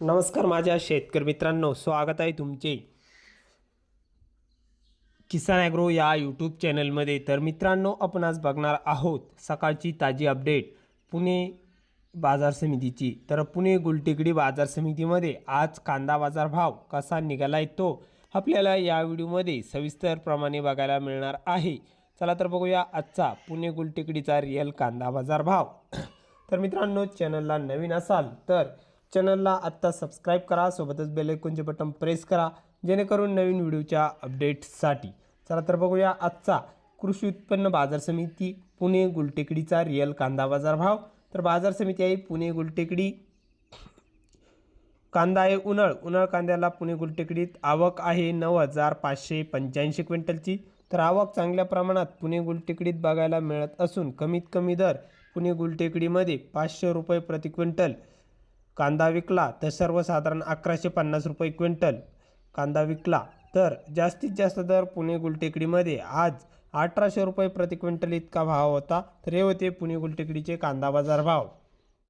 नमस्कार माझ्या शेतकरी मित्रांनो स्वागत आहे तुमचे किसान ॲग्रो या यूट्यूब चॅनलमध्ये. तर मित्रांनो आपण आज बघणार आहोत सकाळची ताजी अपडेट पुणे बाजार समितीची. तर पुणे गुलटेकडी बाजार समितीमध्ये आज कांदा बाजार भाव कसा निघाला आहे तो आपल्याला या व्हिडिओमध्ये सविस्तरप्रमाणे बघायला मिळणार आहे. चला तर बघूया आजचा पुणे गुलटेकडीचा रिअल कांदा बाजार भाव. तर मित्रांनो चॅनलला नवीन असाल तर चॅनलला आत्ता सबस्क्राईब करा सोबतच बेलायकॉनचे बटन प्रेस करा जेणेकरून नवीन व्हिडिओच्या अपडेट्ससाठी चला तर बघूया आजचा कृषी उत्पन्न बाजार समिती पुणे गुलटेकडीचा रिअल कांदा बाजार भाव. तर बाजार समिती आहे पुणे गुलटेकडी. कांदा आहे उन्हाळ. उन्हाळ कांद्याला पुणे गुलटेकडीत आवक आहे नऊ हजार पाचशे पंच्याऐंशी क्विंटलची. तर आवक चांगल्या प्रमाणात पुणे गुलटेकडीत बघायला मिळत असून कमीत कमी दर पुणे गुलटेकडीमध्ये पाचशे रुपये प्रति क्विंटल. कांदा विकला तर सर्वसाधारण अकराशे पन्नास रुपये क्विंटल. कांदा विकला तर जास्तीत जास्त दर पुणे गुलटेकडीमध्ये. आज अठराशे रुपये प्रति क्विंटल इतका भाव होता तर हे होते पुणे गुलटेकडीचे कांदा बाजार भाव.